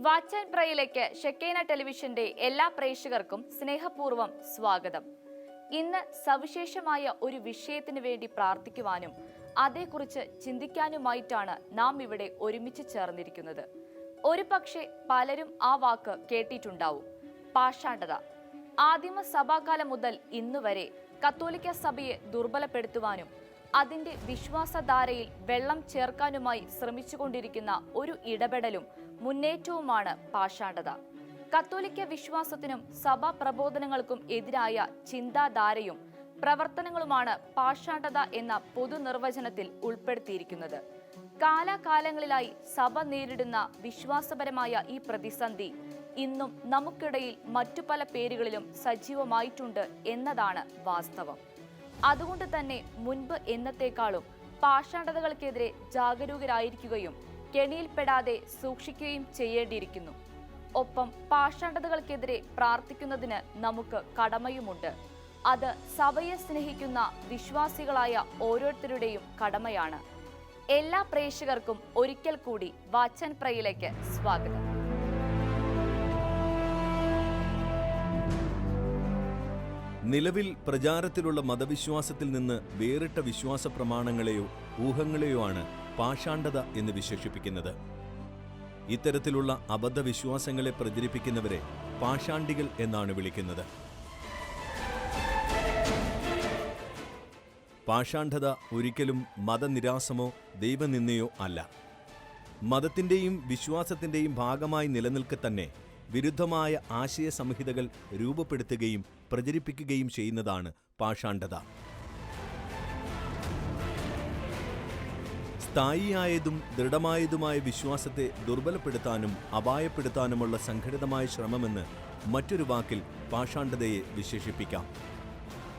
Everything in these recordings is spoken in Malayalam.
വാച്ച് ആൻഡ് പ്രയിലേക്ക് ഷെക്കേന ടെലിവിഷന്റെ എല്ലാ പ്രേക്ഷകർക്കും സ്നേഹപൂർവം സ്വാഗതം. ഇന്ന് സവിശേഷമായ ഒരു വിഷയത്തിന് വേണ്ടി പ്രാർത്ഥിക്കുവാനും അതേക്കുറിച്ച് ചിന്തിക്കാനുമായിട്ടാണ് നാം ഇവിടെ ഒരുമിച്ച് ചേർന്നിരിക്കുന്നത്. ഒരു പക്ഷേ പലരും ആ വാക്ക് കേട്ടിട്ടുണ്ടാവും. പാഷാണ്ഡത. ആദിമ സഭാകാലം മുതൽ ഇന്നുവരെ കത്തോലിക്ക സഭയെ ദുർബലപ്പെടുത്തുവാനും അതിന്റെ വിശ്വാസധാരയിൽ വെള്ളം ചേർക്കാനുമായി ശ്രമിച്ചുകൊണ്ടിരിക്കുന്ന ഒരു ഇടപെടലും മുന്നേറ്റവുമാണ് പാഷാണ്ഡത. കത്തോലിക്ക വിശ്വാസത്തിനും സഭാ പ്രബോധനങ്ങൾക്കും എതിരായ ചിന്താധാരയും പ്രവർത്തനങ്ങളുമാണ് പാഷാണ്ഡത എന്ന പൊതുനിർവചനത്തിൽ ഉൾപ്പെടുത്തിയിരിക്കുന്നത്. കാലാകാലങ്ങളിലായി സഭ നേരിടുന്ന വിശ്വാസപരമായ ഈ പ്രതിസന്ധി ഇന്നും നമുക്കിടയിൽ മറ്റു പല പേരുകളിലും സജീവമായിട്ടുണ്ട് എന്നതാണ് വാസ്തവം. അതുകൊണ്ട് തന്നെ മുൻപ് എന്നത്തേക്കാളും പാഷാണ്ഡതകൾക്കെതിരെ ജാഗരൂകരായിരിക്കുകയും കെണിയിൽപ്പെടാതെ സൂക്ഷിക്കുകയും ചെയ്യേണ്ടിയിരിക്കുന്നു. ഒപ്പം പാഷാണ്ഡതകൾക്കെതിരെ പ്രാർത്ഥിക്കുന്നതിന് നമുക്ക് കടമയുമുണ്ട്. അത് സഭയെ സ്നേഹിക്കുന്ന വിശ്വാസികളായ ഓരോരുത്തരുടെയും കടമയാണ്. എല്ലാ പ്രേക്ഷകർക്കും ഒരിക്കൽ കൂടി വാച്ചൻ പ്രയിലേക്ക് സ്വാഗതം. നിലവിൽ പ്രചാരത്തിലുള്ള മതവിശ്വാസത്തിൽ നിന്ന് വേറിട്ട വിശ്വാസ പ്രമാണങ്ങളെയോ ഊഹങ്ങളെയോ ആണ് പാഷാണ്ഡത എന്ന് വിശേഷിപ്പിക്കുന്നത്. ഇത്തരത്തിലുള്ള അബദ്ധവിശ്വാസങ്ങളെ പ്രചരിപ്പിക്കുന്നവരെ പാഷാണ്ഡികൾ എന്നാണ് വിളിക്കുന്നത്. പാഷാണ്ഡത ഒരിക്കലും മതനിരാസമോ ദൈവനിന്ദയോ അല്ല. മതത്തിന്റെയും വിശ്വാസത്തിന്റെയും ഭാഗമായി നിലനിൽക്കെ തന്നെ വിരുദ്ധമായ ആശയ സംഹിതകൾ രൂപപ്പെടുത്തുകയും പ്രചരിപ്പിക്കുകയും ചെയ്യുന്നതാണ് പാഷാണ്ഡത. സ്ഥായിയായതും ദൃഢമായതുമായ വിശ്വാസത്തെ ദുർബലപ്പെടുത്താനും അപായപ്പെടുത്താനുമുള്ള സംഘടിതമായ ശ്രമമെന്ന് മറ്റൊരു വാക്കിൽ പാഷാണ്ഡതയെ വിശേഷിപ്പിക്കാം.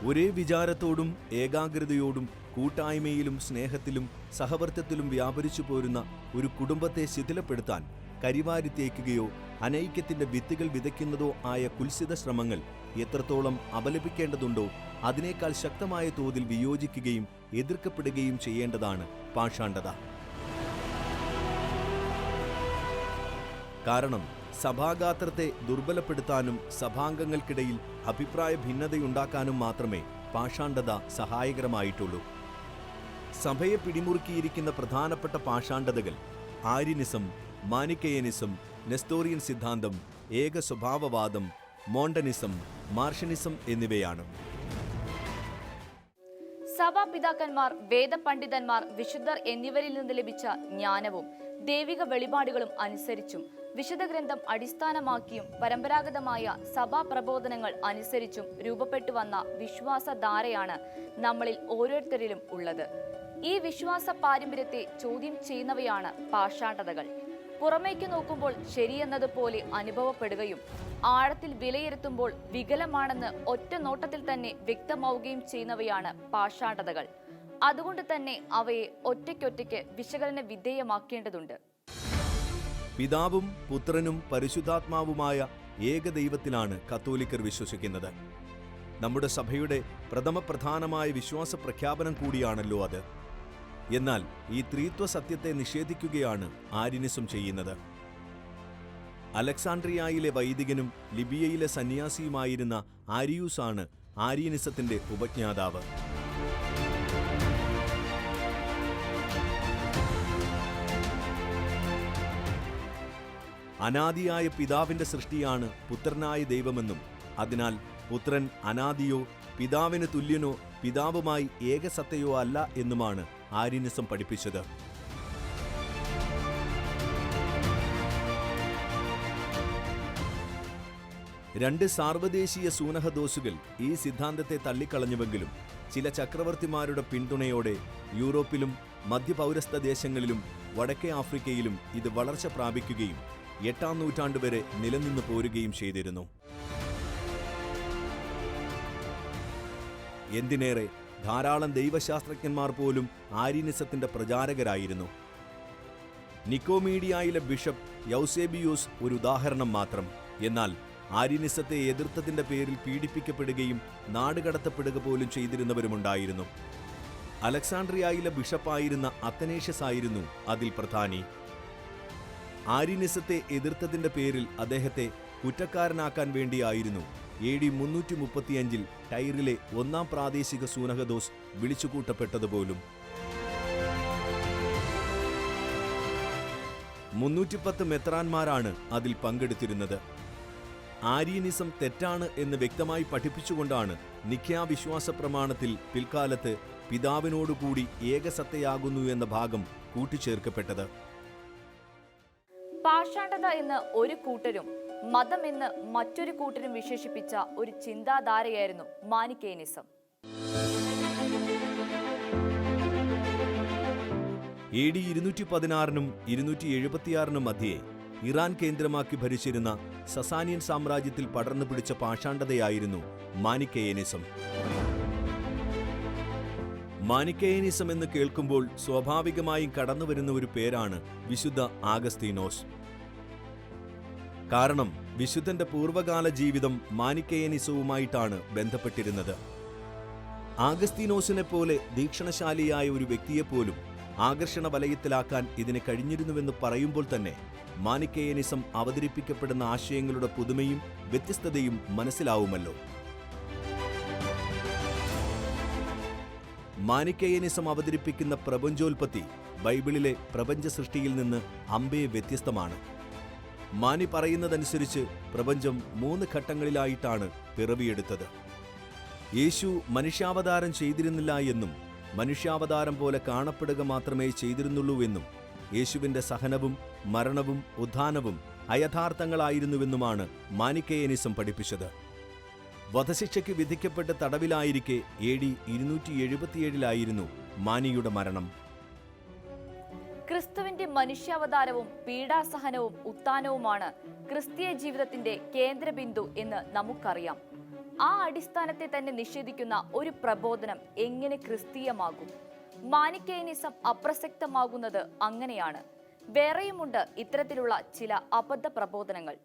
ഒരേ വിചാരത്തോടും ഏകാഗ്രതയോടും കൂട്ടായ്മയിലും സ്നേഹത്തിലും സഹവർത്തത്തിലും വ്യാപരിച്ചു പോരുന്ന ഒരു കുടുംബത്തെ ശിഥിലപ്പെടുത്താൻ കരിവാരി തേക്കുകയോ അനൈക്യത്തിന്റെ വിത്തുകൾ വിതയ്ക്കുന്നതോ ആയ കുൽസിത ശ്രമങ്ങൾ എത്രത്തോളം അപലപിക്കേണ്ടതുണ്ടോ അതിനേക്കാൾ ശക്തമായ തോതിൽ വിയോജിക്കുകയും എതിർക്കപ്പെടുകയും ചെയ്യേണ്ടതാണ് പാഷാണ്ഡത. കാരണം സഭാഗാത്രത്തെ ദുർബലപ്പെടുത്താനും സഭാംഗങ്ങൾക്കിടയിൽ അഭിപ്രായ ഭിന്നതയുണ്ടാക്കാനും മാത്രമേ പാഷാണ്ഡത സഹായകരമായിട്ടുള്ളൂ. സഭയെ പിടിമുറുക്കിയിരിക്കുന്ന പ്രധാനപ്പെട്ട പാഷാണ്ഡതകൾ ആര്യനിസം മാനിക്കയനിസം നെസ്തോറിയൻ സിദ്ധാന്തം ഏക സ്വഭാവവാദം മോണ്ടനിസം മാർഷനിസം എന്നിവയാണ്. സഭാപിതാക്കന്മാർ വേദപണ്ഡിതന്മാർ വിശുദ്ധർ എന്നിവരിൽ നിന്ന് ലഭിച്ച ജ്ഞാനവും ദൈവിക വെളിപാടുകളും അനുസരിച്ചും വിശുദ്ധ ഗ്രന്ഥം അടിസ്ഥാനമാക്കിയും പരമ്പരാഗതമായ സഭാ പ്രബോധനങ്ങൾ അനുസരിച്ചും രൂപപ്പെട്ടു വന്ന വിശ്വാസധാരയാണ് നമ്മളിൽ ഓരോരുത്തരിലും ഉള്ളത്. ഈ വിശ്വാസ പാരമ്പര്യത്തെ ചോദ്യം ചെയ്യുന്നവയാണ് പാഷാണ്ഡതകൾ. പുറമേക്ക് നോക്കുമ്പോൾ ശരിയെന്നതുപോലെ അനുഭവപ്പെടുകയും ആഴത്തിൽ വിലയിരുത്തുമ്പോൾ വികലമാണെന്ന് ഒറ്റ നോട്ടത്തിൽ തന്നെ വ്യക്തമാവുകയും ചെയ്യുന്നവയാണ് പാഷാണ്ഡതകൾ. അതുകൊണ്ട് തന്നെ അവയെ ഒറ്റയ്ക്കൊറ്റയ്ക്ക് വിശകലന വിധേയമാക്കേണ്ടതുണ്ട്. പിതാവും പുത്രനും പരിശുദ്ധാത്മാവുമായ ഏകദൈവത്തിലാണ് കത്തോലിക്കർ വിശ്വസിക്കുന്നത്. നമ്മുടെ സഭയുടെ പ്രഥമപ്രധാനമായ വിശ്വാസ പ്രഖ്യാപനം കൂടിയാണല്ലോ അത്. എന്നാൽ ഈ ത്രിത്വ സത്യത്തെ നിഷേധിക്കുകയാണ് ആര്യനിസം ചെയ്യുന്നത്. അലക്സാണ്ട്രിയയിലെ വൈദികനും ലിബിയയിലെ സന്യാസിയുമായിരുന്ന ആരിയൂസാണ് ആര്യനിസത്തിന്റെ ഉപജ്ഞാതാവ്. അനാദിയായ പിതാവിന്റെ സൃഷ്ടിയാണ് പുത്രനായ ദൈവമെന്നും അതിനാൽ പുത്രൻ അനാദിയോ പിതാവിന് തുല്യനോ പിതാവുമായി ഏകസത്തയോ അല്ല എന്നുമാണ് ആര്യനിസം പഠിപ്പിച്ചത്. രണ്ട് സാർവദേശീയ സൂനഹദോസുകൾ ഈ സിദ്ധാന്തത്തെ തള്ളിക്കളഞ്ഞുവെങ്കിലും ചില ചക്രവർത്തിമാരുടെ പിന്തുണയോടെ യൂറോപ്പിലും മധ്യപൗരസ്ത ദേശങ്ങളിലും വടക്കേ ആഫ്രിക്കയിലും ഇത് വളർച്ച പ്രാപിക്കുകയും എട്ടാം നൂറ്റാണ്ട് വരെ നിലനിന്നു പോരുകയും ചെയ്തിരുന്നു. എന്തിനേറെ ധാരാളം ദൈവശാസ്ത്രജ്ഞന്മാർ പോലും ആര്യനിസത്തിന്റെ പ്രചാരകരായിരുന്നു. നിക്കോമീഡിയയിലെ ബിഷപ്പ് യൗസേബിയൂസ് ഒരു ഉദാഹരണം മാത്രം. എന്നാൽ ആര്യനിസത്തെ എതിർത്തതിന്റെ പേരിൽ പീഡിപ്പിക്കപ്പെടുകയും നാടുകടത്തപ്പെടുക പോലും ചെയ്തിരുന്നവരുമുണ്ടായിരുന്നു. അലക്സാണ്ട്രിയയിലെ ബിഷപ്പായിരുന്ന അത്തനേഷ്യസ് ആയിരുന്നു അതിൽ പ്രധാനി. ആര്യനിസത്തെ എതിർത്തതിന്റെ പേരിൽ അദ്ദേഹത്തെ കുറ്റക്കാരനാക്കാൻ വേണ്ടിയായിരുന്നു. എ ഡി മുന്നൂറ്റി മുപ്പത്തിയഞ്ചിൽ ടൈറിലെ ഒന്നാം പ്രാദേശിക സൂനഹദോസ് വിളിച്ചുകൂട്ടപ്പെട്ടതുപോലും. മുന്നൂറ്റിപ്പത്ത് മെത്രാന്മാരാണ് അതിൽ പങ്കെടുത്തിരുന്നത്. ആര്യനിസം തെറ്റാണ് എന്ന് വ്യക്തമായി പഠിപ്പിച്ചുകൊണ്ടാണ് നിഖ്യാവിശ്വാസ പ്രമാണത്തിൽ പിൽക്കാലത്ത് പിതാവിനോടുകൂടി ഏകസത്തയാകുന്നു എന്ന ഭാഗം കൂട്ടിച്ചേർക്കപ്പെട്ടത്. പാഷാണ്ഡത എന്ന് ഒരു കൂട്ടരും മതം എന്ന് മറ്റൊരു കൂട്ടരും വിശേഷിപ്പിച്ച ഒരു ചിന്താധാരയായിരുന്നു മാനിക്കേനിസം. എ ഡി ഇരുന്നൂറ്റി പതിനാറിനും ഇരുന്നൂറ്റി എഴുപത്തിയാറിനും മധ്യേ ഇറാൻ കേന്ദ്രമാക്കി ഭരിച്ചിരുന്ന സസാനിയൻ സാമ്രാജ്യത്തിൽ പടർന്നു പിടിച്ച പാഷാണ്ഡതയായിരുന്നു മാനിക്കേയനിസം മാനിക്കേയനിസം എന്ന് കേൾക്കുമ്പോൾ സ്വാഭാവികമായും കടന്നുവരുന്ന ഒരു പേരാണ് വിശുദ്ധ ആഗസ്തീനോസ്. കാരണം വിശുദ്ധന്റെ പൂർവകാല ജീവിതം മാനിക്കയനിസവുമായിട്ടാണ് ബന്ധപ്പെട്ടിരുന്നത്. ആഗസ്തീനോസിനെ പോലെ ദീക്ഷണശാലിയായ ഒരു വ്യക്തിയെപ്പോലും ആകർഷണ വലയത്തിലാക്കാൻ ഇതിന് കഴിഞ്ഞിരുന്നുവെന്ന് പറയുമ്പോൾ തന്നെ മാനിക്കേയനിസം അവതരിപ്പിക്കപ്പെടുന്ന ആശയങ്ങളുടെ പുതുമയും വ്യത്യസ്തതയും മനസ്സിലാവുമല്ലോ. മാനിക്കേയനിസം അവതരിപ്പിക്കുന്ന പ്രപഞ്ചോൽപത്തി ബൈബിളിലെ പ്രപഞ്ച സൃഷ്ടിയിൽ നിന്ന് അമ്പേ വ്യത്യസ്തമാണ്. മാനി പറയുന്നതനുസരിച്ച് പ്രപഞ്ചം മൂന്ന് ഘട്ടങ്ങളിലായിട്ടാണ് പിറവിയെടുത്തത്. യേശു മനുഷ്യാവതാരം ചെയ്തിരുന്നില്ല എന്നും മനുഷ്യാവതാരം പോലെ കാണപ്പെടുക മാത്രമേ ചെയ്തിരുന്നുള്ളൂവെന്നും യേശുവിന്റെ സഹനവും മരണവും ഉദ്ധാനവും അയഥാർത്ഥങ്ങളായിരുന്നുവെന്നുമാണ് മാനിക്കേയനിസം പഠിപ്പിച്ചത്. വധശിക്ഷയ്ക്ക് വിധിക്കപ്പെട്ട് തടവിലായിരിക്കെ എ ഡി ഇരുന്നൂറ്റി എഴുപത്തിയേഴിലായിരുന്നു മാനിയുടെ മരണം. ക്രിസ്തുവിന്റെ മനുഷ്യാവതാരവും പീഡാസഹനവും ഉത്ഥാനവുമാണ് ക്രിസ്തീയ ജീവിതത്തിന്റെ കേന്ദ്രബിന്ദു എന്ന് നമുക്കറിയാം. ആ അടിസ്ഥാനത്തെ തന്നെ നിഷേധിക്കുന്ന ഒരു പ്രബോധനം എങ്ങനെ ക്രിസ്തീയമാകും? മാനിക്കേനിസം അപ്രസക്തമാകുന്നത് അങ്ങനെയാണ്. വേറെയുമുണ്ട് ഇത്തരത്തിലുള്ള ചില അബദ്ധ പ്രബോധനങ്ങൾ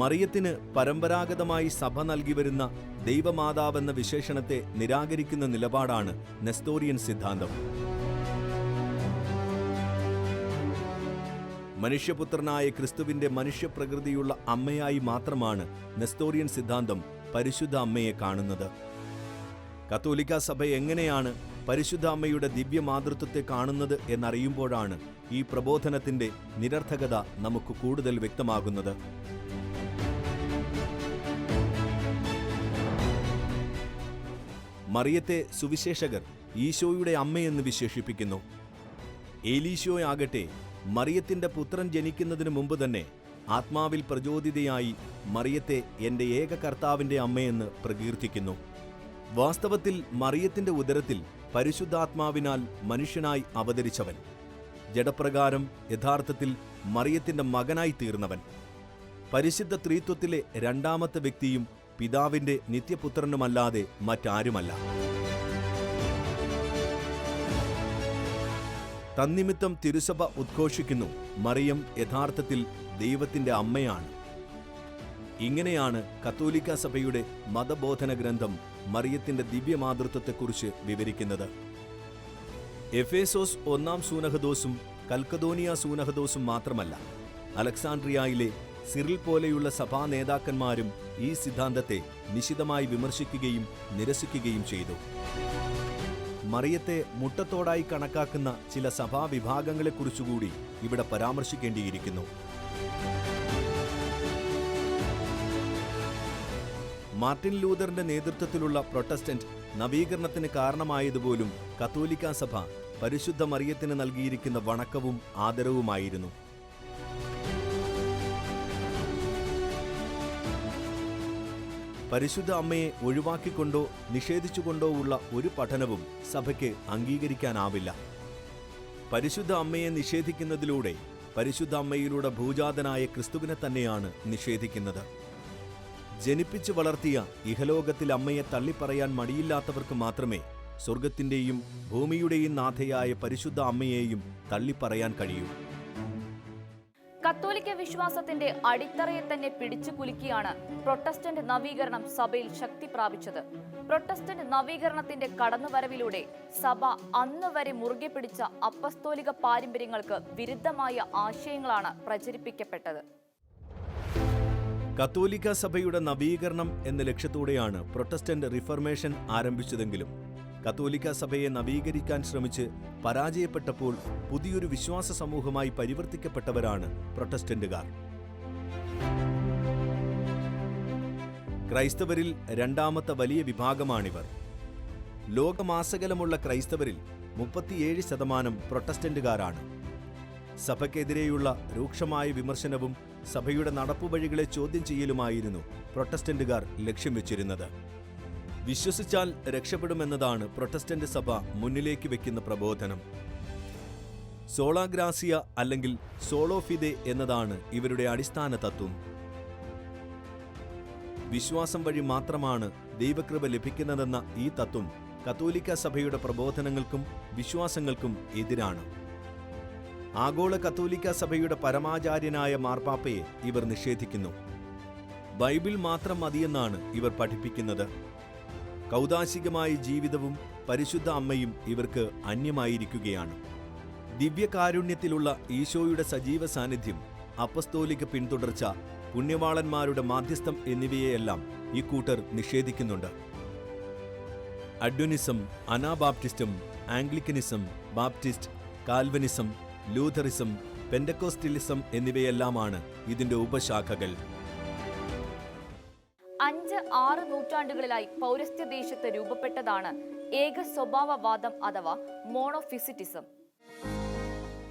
മറിയത്തിന് പരമ്പരാഗതമായി സഭ നൽകി വരുന്ന ദൈവമാതാവെന്ന വിശേഷണത്തെ നിരാകരിക്കുന്ന നിലപാടാണ് നെസ്തോറിയൻ സിദ്ധാന്തം. മനുഷ്യപുത്രനായ ക്രിസ്തുവിന്റെ മനുഷ്യപ്രകൃതിയുള്ള അമ്മയായി മാത്രമാണ് നെസ്തോറിയൻ സിദ്ധാന്തം പരിശുദ്ധ അമ്മയെ കാണുന്നത്. കത്തോലിക്ക സഭ എങ്ങനെയാണ് പരിശുദ്ധ അമ്മയുടെ ദിവ്യമാതൃത്വത്തെ കാണുന്നത് എന്നറിയുമ്പോഴാണ് ഈ പ്രബോധനത്തിന്റെ നിരർത്ഥകത നമുക്ക് കൂടുതൽ വ്യക്തമാകുന്നത്. മറിയത്തെ സുവിശേഷകർ ഈശോയുടെ അമ്മയെന്ന് വിശേഷിപ്പിക്കുന്നു. ഏലീശോയാകട്ടെ മറിയത്തിന്റെ പുത്രൻ ജനിക്കുന്നതിന് മുമ്പ് തന്നെ ആത്മാവിൽ പ്രചോദിതയായി മറിയത്തെ എന്റെ ഏക കർത്താവിന്റെ അമ്മയെന്ന് പ്രകീർത്തിക്കുന്നു. വാസ്തവത്തിൽ മറിയത്തിന്റെ ഉദരത്തിൽ പരിശുദ്ധാത്മാവിനാൽ മനുഷ്യനായി അവതരിച്ചവൻ. ജഡപ്രകാരം യഥാർത്ഥത്തിൽ മറിയത്തിന്റെ മകനായി തീർന്നവൻ. പരിശുദ്ധ ത്രീത്വത്തിലെ രണ്ടാമത്തെ വ്യക്തിയും പിതാവിന്റെ നിത്യപുത്രനുമല്ലാതെ മറ്റാരുമല്ല. തന്നിമിത്തം തിരുസഭ ഉദ്ഘോഷിക്കുന്നു മറിയം യഥാർത്ഥത്തിൽ ദൈവത്തിന്റെ അമ്മയാണ്. ഇങ്ങനെയാണ് കത്തോലിക്ക സഭയുടെ മതബോധന ഗ്രന്ഥം മറിയത്തിന്റെ ദിവ്യമാതൃത്വത്തെക്കുറിച്ച് വിവരിക്കുന്നത്. എഫേസോസ് ഒന്നാം സൂനഹദോസും കൽക്കദോനിയ സൂനഹദോസും മാത്രമല്ല അലക്സാണ്ട്രിയയിലെ സിറിൽ പോലെയുള്ള സഭാ നേതാക്കന്മാരും ഈ സിദ്ധാന്തത്തെ നിശിതമായി വിമർശിക്കുകയും നിരസിക്കുകയും ചെയ്തു. മറിയത്തെ മുട്ടത്തോടായി കണക്കാക്കുന്ന ചില സഭാ വിഭാഗങ്ങളെക്കുറിച്ചുകൂടി ഇവിടെ പരാമർശിക്കേണ്ടിയിരിക്കുന്നു. മാർട്ടിൻ ലൂതറിന്റെ നേതൃത്വത്തിലുള്ള പ്രൊട്ടസ്റ്റന്റ് നവീകരണത്തിന് കാരണമായതുപോലും കത്തോലിക്ക സഭ പരിശുദ്ധ മറിയത്തിന് നൽകിയിരിക്കുന്ന വണക്കവും ആദരവുമായിരുന്നു. പരിശുദ്ധ അമ്മയെ ഒഴിവാക്കിക്കൊണ്ടോ നിഷേധിച്ചുകൊണ്ടോ ഉള്ള ഒരു പഠനവും സഭയ്ക്ക് അംഗീകരിക്കാനാവില്ല. പരിശുദ്ധ അമ്മയെ നിഷേധിക്കുന്നതിലൂടെ പരിശുദ്ധ അമ്മയിലൂടെ ഭൂജാതനായ ക്രിസ്തുവിനെ തന്നെയാണ് നിഷേധിക്കുന്നത്. ജനിപ്പിച്ചു വളർത്തിയ ഇഹലോകത്തിൽ അമ്മയെ തള്ളിപ്പറയാൻ മടിയില്ലാത്തവർക്ക് മാത്രമേ സ്വർഗത്തിന്റെയും ഭൂമിയുടെയും നാഥയായ പരിശുദ്ധ അമ്മയെയും തള്ളിപ്പറയാൻ കഴിയൂ. കത്തോലിക്ക വിശ്വാസത്തിന്റെ അടിത്തറയെ തന്നെ പിടിച്ചു കുലുക്കിയാണ് പ്രൊട്ടസ്റ്റന്റ് നവീകരണം സഭയിൽ ശക്തി പ്രാപിച്ചത്. പ്രൊട്ടസ്റ്റന്റ് നവീകരണത്തിന്റെ കടന്നുവരവിലൂടെ സഭ അന്ന് വരെ മുറുകെ പിടിച്ച അപ്പസ്തോലിക പാരമ്പര്യങ്ങൾക്ക് വിരുദ്ധമായ ആശയങ്ങളാണ് പ്രചരിപ്പിക്കപ്പെട്ടത്. കത്തോലിക്ക സഭയുടെ നവീകരണം എന്ന ലക്ഷ്യത്തോടെയാണ് പ്രൊട്ടസ്റ്റന്റ് റിഫർമേഷൻ ആരംഭിച്ചതെങ്കിലും കത്തോലിക്ക സഭയെ നവീകരിക്കാൻ ശ്രമിച്ച് പരാജയപ്പെട്ടപ്പോൾ പുതിയൊരു വിശ്വാസ സമൂഹമായി പരിവർത്തിക്കപ്പെട്ടവരാണ് പ്രൊട്ടസ്റ്റന്റുകാർ. ക്രൈസ്തവരിൽ രണ്ടാമത്തെ വലിയ വിഭാഗമാണിവർ. ലോകമാസകലമുള്ള ക്രൈസ്തവരിൽ മുപ്പത്തിയേഴ് ശതമാനം പ്രൊട്ടസ്റ്റന്റുകാരാണ്. സഭയ്ക്കെതിരെയുള്ള രൂക്ഷമായ വിമർശനവും സഭയുടെ നടപ്പുവഴികളെ ചോദ്യം ചെയ്യലുമായിരുന്നു പ്രൊട്ടസ്റ്റന്റുകാർ ലക്ഷ്യം വെച്ചിരുന്നത്. വിശ്വസിച്ചാൽ രക്ഷപ്പെടുമെന്നതാണ് പ്രൊട്ടസ്റ്റന്റ് സഭ മുന്നിലേക്ക് വെക്കുന്ന പ്രബോധനം. സോളാഗ്രാസിയ അല്ലെങ്കിൽ സോളോഫിദെ എന്നതാണ് ഇവരുടെ അടിസ്ഥാന തത്വം. വിശ്വാസം വഴി മാത്രമാണ് ദൈവകൃപ ലഭിക്കുന്നതെന്ന ഈ തത്വം കത്തോലിക്ക സഭയുടെ പ്രബോധനങ്ങൾക്കും വിശ്വാസങ്ങൾക്കും എതിരാണ്. ആഗോള കത്തോലിക്ക സഭയുടെ പരമാചാര്യനായ മാർപ്പാപ്പയെ ഇവർ നിഷേധിക്കുന്നു. ബൈബിൾ മാത്രം മതിയെന്നാണ് ഇവർ പഠിപ്പിക്കുന്നത്. കൗതാശികമായ ജീവിതവും പരിശുദ്ധ അമ്മയും ഇവർക്ക് അന്യമായിരിക്കുകയാണ്. ദിവ്യകാരുണ്യത്തിലുള്ള ഈശോയുടെ സജീവ സാന്നിധ്യം അപ്പസ്തോലിക പിന്തുടർച്ച പുണ്യവാളന്മാരുടെ മാധ്യസ്ഥം എന്നിവയെയെല്ലാം ഈ കൂട്ടർ നിഷേധിക്കുന്നുണ്ട്. അഡ്വനിസം അനാബാപ്റ്റിസ്റ്റും ആംഗ്ലിക്കനിസം ബാപ്റ്റിസ്റ്റ് കാൽവനിസം ലൂഥറിസം പെൻഡക്കോസ്റ്റിലിസം എന്നിവയെല്ലാമാണ് ഇതിന്റെ ഉപശാഖകൾ. ആറ് നൂറ്റാണ്ടുകളിലായി പൗരസ്ത്യ ദേശത്ത് രൂപപ്പെട്ടതാണ് ഏക സ്വഭാവവാദം അഥവാ മോണോഫിസിറ്റിസം.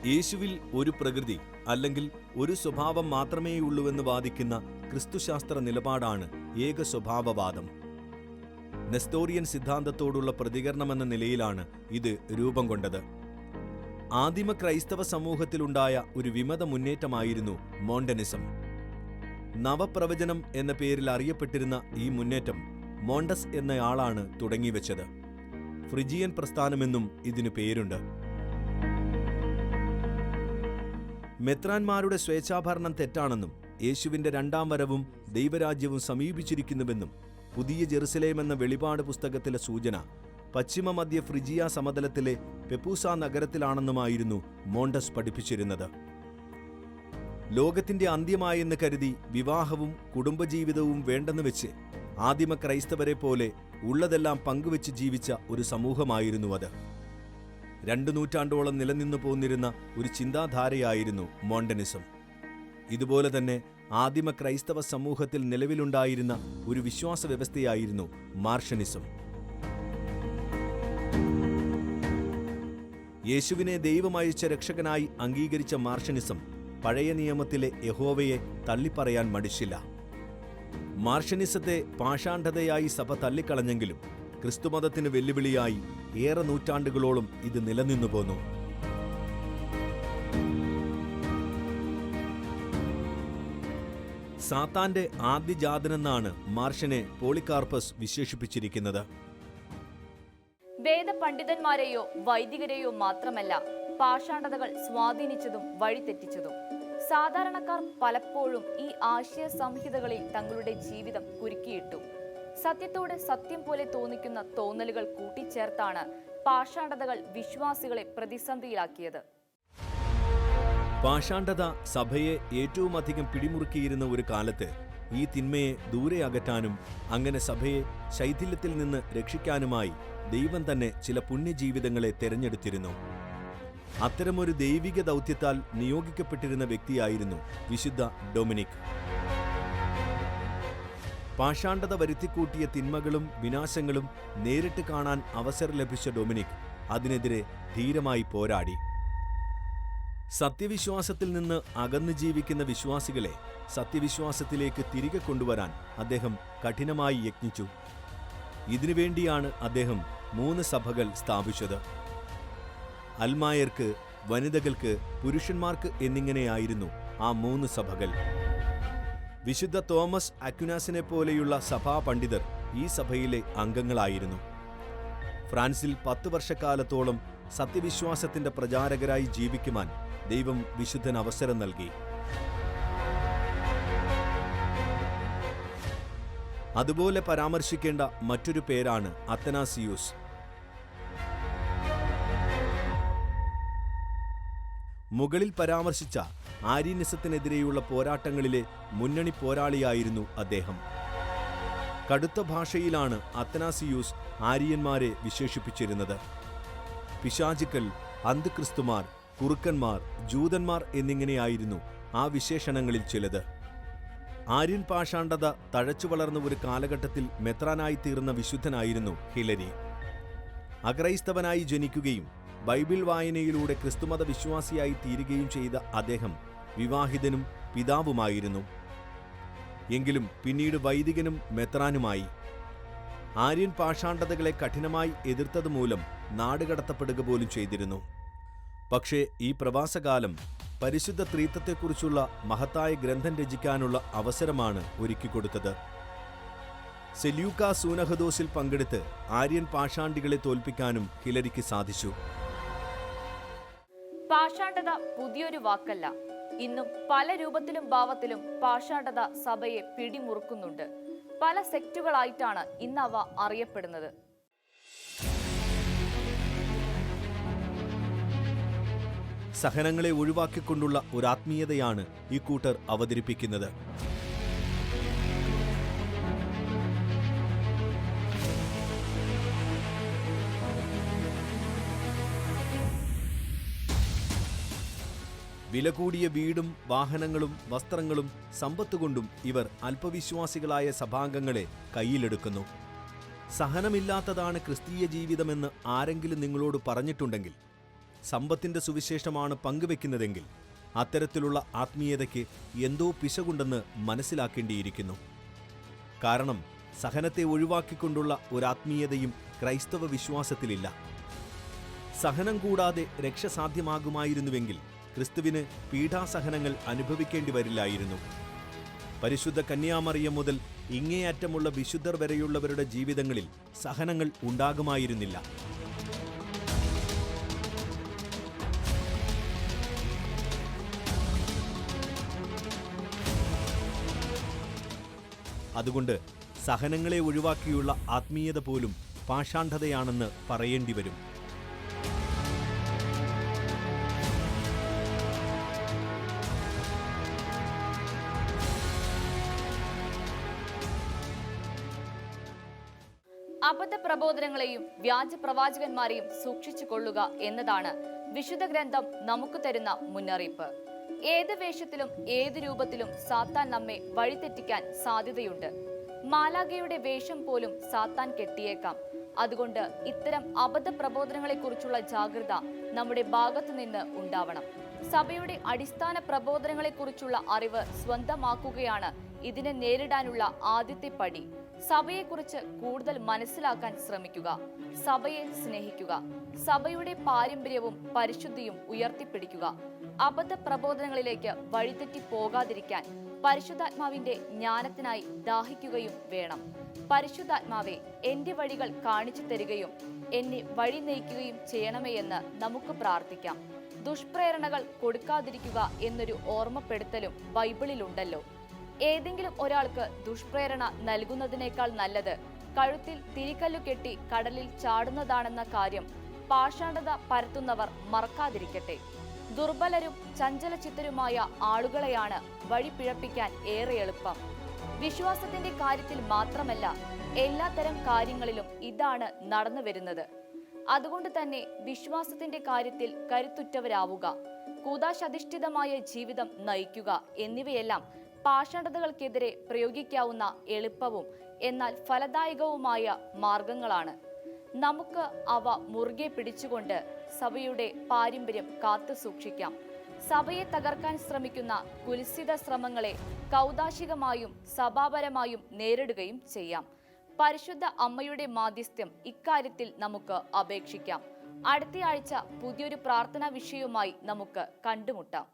യേശുവിൽ ഒരു പ്രകൃതി അല്ലെങ്കിൽ ഒരു സ്വഭാവം മാത്രമേയുള്ളൂവെന്ന് വാദിക്കുന്ന ക്രിസ്തുശാസ്ത്ര നിലപാടാണ് ഏക സ്വഭാവവാദം. നെസ്തോറിയൻ സിദ്ധാന്തത്തോടുള്ള പ്രതികരണമെന്ന നിലയിലാണ് ഇത് രൂപം കൊണ്ടത്. ആദിമ ക്രൈസ്തവ സമൂഹത്തിലുണ്ടായ ഒരു വിമത മുന്നേറ്റമായിരുന്നു മോണ്ടനിസം. നവപ്രവചനം എന്ന പേരിൽ അറിയപ്പെട്ടിരുന്ന ഈ മുന്നേറ്റം മോണ്ടസ് എന്നയാളാണ് തുടങ്ങിവെച്ചത്. ഫ്രിജിയൻ പ്രസ്ഥാനമെന്നും ഇതിനു പേരുണ്ട്. മെത്രാന്മാരുടെ സ്വേച്ഛാഭരണം തെറ്റാണെന്നും യേശുവിന്റെ രണ്ടാം വരവും ദൈവരാജ്യവും സമീപിച്ചിരിക്കുന്നുവെന്നും പുതിയ ജെറുസലേം എന്ന വെളിപാട് പുസ്തകത്തിലെ സൂചന പശ്ചിമ മധ്യ ഫ്രിജിയ സമതലത്തിലെ പെപ്പൂസ നഗരത്തിലാണെന്നുമായിരുന്നു മോണ്ടസ് പഠിപ്പിച്ചിരുന്നത്. ലോകത്തിന്റെ അന്ത്യമായെന്ന് കരുതി വിവാഹവും കുടുംബജീവിതവും വേണ്ടെന്ന് വെച്ച് ആദിമ ക്രൈസ്തവരെ പോലെ ഉള്ളതെല്ലാം പങ്കുവെച്ച് ജീവിച്ച ഒരു സമൂഹമായിരുന്നു അത്. രണ്ടു നൂറ്റാണ്ടോളം നിലനിന്നു പോന്നിരുന്ന ഒരു ചിന്താധാരയായിരുന്നു മോണ്ടനിസം. ഇതുപോലെ തന്നെ ആദിമ ക്രൈസ്തവ സമൂഹത്തിൽ നിലവിലുണ്ടായിരുന്ന ഒരു വിശ്വാസ വ്യവസ്ഥയായിരുന്നു മാർഷനിസം. യേശുവിനെ ദൈവമയച്ച രക്ഷകനായി അംഗീകരിച്ച മാർഷനിസം പഴയ നിയമത്തിലെ യഹോവയെ തള്ളിപ്പറയാൻ മടിച്ചില്ല. മാർഷനിസത്തെ പാഷാണ്ഡതയായി സഭ തള്ളിക്കളഞ്ഞെങ്കിലും ക്രിസ്തുമതത്തിന് വെല്ലുവിളിയായി ഏറെ നൂറ്റാണ്ടുകളോളം ഇത് നിലനിന്നു പോന്നു. സാത്താന്റെ ആദ്യജാതനെന്നാണ് മാർഷനെ പോളിക്കാർപ്പസ് വിശേഷിപ്പിച്ചിരിക്കുന്നത്. വേദപണ്ഡിതന്മാരെയോ വൈദികരെയോ മാത്രമല്ല പാഷാണ്ഡതകൾ സ്വാധീനിച്ചതും വഴിതെറ്റിച്ചതും. സാധാരണക്കാർ പലപ്പോഴും ഈ ആശയ സംഹിതകളിൽ തങ്ങളുടെ ജീവിതം കുരുക്കിയിട്ടു. സത്യത്തോട് സത്യം പോലെ തോന്നിക്കുന്ന തോന്നലുകൾ കൂട്ടിച്ചേർത്താണ് പാഷാണ്ഡതകൾ വിശ്വാസികളെ പ്രതിസന്ധിയിലാക്കിയത്. പാഷാണ്ഡത സഭയെ ഏറ്റവും അധികം പിടിമുറുക്കിയിരുന്ന ഒരു കാലത്ത് ഈ തിന്മയെ ദൂരെ അകറ്റാനും അങ്ങനെ സഭയെ ശൈഥില്യത്തിൽ നിന്ന് രക്ഷിക്കാനുമായി ദൈവം തന്നെ ചില പുണ്യജീവിതങ്ങളെ തെരഞ്ഞെടുത്തിരുന്നു. അത്തരമൊരു ദൈവിക ദൗത്യത്താൽ നിയോഗിക്കപ്പെട്ടിരുന്ന വ്യക്തിയായിരുന്നു വിശുദ്ധ ഡൊമിനിക്. പാഷാണ്ഡത വരുത്തിക്കൂട്ടിയ തിന്മകളും വിനാശങ്ങളും നേരിട്ട് കാണാൻ അവസരം ലഭിച്ച ഡൊമിനിക് അതിനെതിരെ ധീരമായി പോരാടി. സത്യവിശ്വാസത്തിൽ നിന്ന് അകന്നു ജീവിക്കുന്ന വിശ്വാസികളെ സത്യവിശ്വാസത്തിലേക്ക് തിരികെ കൊണ്ടുവരാൻ അദ്ദേഹം കഠിനമായി യത്നിച്ചു ഇതിനുവേണ്ടിയാണ് അദ്ദേഹം മൂന്ന് സഭകൾ സ്ഥാപിച്ചത്. അൽമായർക്ക് വനിതകൾക്ക് പുരുഷന്മാർക്ക് എന്നിങ്ങനെയായിരുന്നു ആ മൂന്ന് സഭകൾ. വിശുദ്ധ തോമസ് അക്യുനാസിനെ പോലെയുള്ള സഭാ പണ്ഡിതർ ഈ സഭയിലെ അംഗങ്ങളായിരുന്നു. ഫ്രാൻസിൽ പത്ത് വർഷക്കാലത്തോളം സത്യവിശ്വാസത്തിന്റെ പ്രചാരകരായി ജീവിക്കുവാൻ ദൈവം വിശുദ്ധൻ അവസരം നൽകി. അതുപോലെ പരാമർശിക്കേണ്ട മറ്റൊരു പേരാണ് അത്തനാസിയൂസ്. മുകളിൽ പരാമർശിച്ച ആര്യനിസത്തിനെതിരെയുള്ള പോരാട്ടങ്ങളിലെ മുന്നണി പോരാളിയായിരുന്നു അദ്ദേഹം. കടുത്ത ഭാഷയിലാണ് അത്തനാസിയൂസ് ആര്യന്മാരെ വിശേഷിപ്പിച്ചിരുന്നത്. പിശാചുക്കൾ അന്ധക്രിസ്തുമാർ കുറുക്കന്മാർ ജൂതന്മാർ എന്നിങ്ങനെയായിരുന്നു ആ വിശേഷണങ്ങളിൽ ചിലത്. ആര്യൻ പാഷാണ്ഡത തഴച്ചു വളർന്ന ഒരു കാലഘട്ടത്തിൽ മെത്രാനായി തീർന്ന വിശുദ്ധനായിരുന്നു ഹിലരി. അക്രൈസ്തവനായി ജനിക്കുകയും ബൈബിൾ വായനയിലൂടെ ക്രിസ്തുമത വിശ്വാസിയായി തീരുകയും ചെയ്ത അദ്ദേഹം വിവാഹിതനും പിതാവുമായിരുന്നു. എങ്കിലും പിന്നീട് വൈദികനും മെത്രാനുമായി. ആര്യൻ പാഷാണ്ഡതകളെ കഠിനമായി എതിർത്തതുമൂലം നാടുകടത്തപ്പെടുക പോലും ചെയ്തിരുന്നു. പക്ഷേ ഈ പ്രവാസകാലം പരിശുദ്ധ ത്രീത്വത്തെക്കുറിച്ചുള്ള മഹത്തായ ഗ്രന്ഥം രചിക്കാനുള്ള അവസരമാണ് ഒരുക്കിക്കൊടുത്തത് സെല്യൂക്ക സൂനഹദോസിൽ പങ്കെടുത്ത് ആര്യൻ പാഷാണ്ടികളെ തോൽപ്പിക്കാനും ഹിലരിക്ക് സാധിച്ചു. പാഷാണ്ഡത പുതിയൊരു വാക്കല്ല. ഇന്നും പല രൂപത്തിലും ഭാവത്തിലും പാഷാണ്ഡത സഭയെ പിടിമുറുക്കുന്നുണ്ട്. പല സെക്റ്റുകളായിട്ടാണ് ഇന്ന് അവ അറിയപ്പെടുന്നത്. സഹനങ്ങളെ ഒഴിവാക്കിക്കൊണ്ടുള്ള ഒരു ആത്മീയതയാണ് ഈ കൂട്ടർ അവതരിപ്പിക്കുന്നത്. വില കൂടിയ വീടും വാഹനങ്ങളും വസ്ത്രങ്ങളും സമ്പത്തുകൊണ്ടും ഇവർ അല്പവിശ്വാസികളായ സഭാംഗങ്ങളെ കയ്യിലെടുക്കുന്നു. സഹനമില്ലാത്തതാണ് ക്രിസ്തീയ ജീവിതമെന്ന് ആരെങ്കിലും നിങ്ങളോട് പറഞ്ഞിട്ടുണ്ടെങ്കിൽ സമ്പത്തിന്റെ സുവിശേഷമാണ് പങ്കുവെക്കുന്നതെങ്കിൽ അത്തരത്തിലുള്ള ആത്മീയതയ്ക്ക് എന്തോ പിശകുണ്ടെന്ന് മനസ്സിലാക്കേണ്ടിയിരിക്കുന്നു. കാരണം സഹനത്തെ ഒഴിവാക്കിക്കൊണ്ടുള്ള ഒരാത്മീയതയും ക്രൈസ്തവ വിശ്വാസത്തിലില്ല. സഹനം കൂടാതെ രക്ഷ സാധ്യമാകുമായിരുന്നുവെങ്കിൽ ക്രിസ്തുവിന് പീഠാസഹനങ്ങൾ അനുഭവിക്കേണ്ടി വരില്ലായിരുന്നു. പരിശുദ്ധ കന്യാമറിയം മുതൽ ഇങ്ങേയറ്റമുള്ള വിശുദ്ധർ വരെയുള്ളവരുടെ ജീവിതങ്ങളിൽ സഹനങ്ങൾ ഉണ്ടാകുമായിരുന്നില്ല. അതുകൊണ്ട് സഹനങ്ങളെ ഒഴിവാക്കിയുള്ള ആത്മീയത പോലും പാഷാണ്ഡതയാണെന്ന് പറയേണ്ടി വരും. അബദ്ധ പ്രബോധനങ്ങളെയും വ്യാജ പ്രവാചകന്മാരെയും സൂക്ഷിച്ചു കൊള്ളുക എന്നതാണ് വിശുദ്ധ ഗ്രന്ഥം നമുക്ക് തരുന്ന മുന്നറിയിപ്പ്. ഏത് വേഷത്തിലും ഏത് രൂപത്തിലും സാത്താൻ നമ്മെ വഴിതെറ്റിക്കാൻ സാധ്യതയുണ്ട്. മാലാഗയുടെ വേഷം പോലും സാത്താൻ കെട്ടിയേക്കാം. അതുകൊണ്ട് ഇത്തരം അബദ്ധ പ്രബോധനങ്ങളെക്കുറിച്ചുള്ള ജാഗ്രത നമ്മുടെ ഭാഗത്തു നിന്ന് ഉണ്ടാവണം. സഭയുടെ അടിസ്ഥാന പ്രബോധനങ്ങളെക്കുറിച്ചുള്ള അറിവ് സ്വന്തമാക്കുകയാണ് ഇതിനെ നേരിടാനുള്ള ആദ്യത്തെ പടി. സഭയെക്കുറിച്ച് കൂടുതൽ മനസ്സിലാക്കാൻ ശ്രമിക്കുക സഭയെ സ്നേഹിക്കുക സഭയുടെ പാരമ്പര്യവും പരിശുദ്ധിയും ഉയർത്തിപ്പിടിക്കുക അബദ്ധ പ്രബോധനങ്ങളിലേക്ക് വഴിതെറ്റി പോകാതിരിക്കാൻ പരിശുദ്ധാത്മാവിന്റെ ജ്ഞാനത്തിനായി ദാഹിക്കുകയും വേണം. പരിശുദ്ധാത്മാവെ എന്റെ വഴികൾ കാണിച്ചു തരികയും എന്നെ വഴി നയിക്കുകയും ചെയ്യണമേ എന്ന് നമുക്ക് പ്രാർത്ഥിക്കാം. ദുഷ്പ്രേരണകൾ കൊടുക്കാതിരിക്കുക എന്നൊരു ഓർമ്മപ്പെടുത്തലും ബൈബിളിലുണ്ടല്ലോ. ഏതെങ്കിലും ഒരാൾക്ക് ദുഷ്പ്രേരണ നൽകുന്നതിനേക്കാൾ നല്ലത് കഴുത്തിൽ തിരിക്കല്ലു കെട്ടി കടലിൽ ചാടുന്നതാണെന്ന കാര്യം പാഷാണ്ഡത പരത്തുന്നവർ മറക്കാതിരിക്കട്ടെ. ദുർബലരും ചഞ്ചലചിത്തരുമായ ആളുകളെയാണ് വഴിപിഴപ്പിക്കാൻ ഏറെ എളുപ്പം. വിശ്വാസത്തിന്റെ കാര്യത്തിൽ മാത്രമല്ല എല്ലാത്തരം കാര്യങ്ങളിലും ഇതാണ് നടന്നു വരുന്നത്. അതുകൊണ്ട് തന്നെ വിശ്വാസത്തിന്റെ കാര്യത്തിൽ കരുത്തുറ്റവരാവുക കൂതാശധിഷ്ഠിതമായ ജീവിതം നയിക്കുക എന്നിവയെല്ലാം പാഷണ്ഡതകൾക്കെതിരെ പ്രയോഗിക്കാവുന്ന എളുപ്പവും എന്നാൽ ഫലദായകവുമായ മാർഗങ്ങളാണ്. നമുക്ക് അവ മുറുകെ പിടിച്ചുകൊണ്ട് സഭയുടെ പാരമ്പര്യം കാത്തു സൂക്ഷിക്കാം. സഭയെ തകർക്കാൻ ശ്രമിക്കുന്ന കുൽസിത ശ്രമങ്ങളെ കൗതാശികമായും സഭാപരമായും നേരിടുകയും ചെയ്യാം. പരിശുദ്ധ അമ്മയുടെ മാധ്യസ്ഥ്യം ഇക്കാര്യത്തിൽ നമുക്ക് അപേക്ഷിക്കാം. അടുത്തയാഴ്ച പുതിയൊരു പ്രാർത്ഥനാ വിഷയവുമായി നമുക്ക് കണ്ടുമുട്ടാം.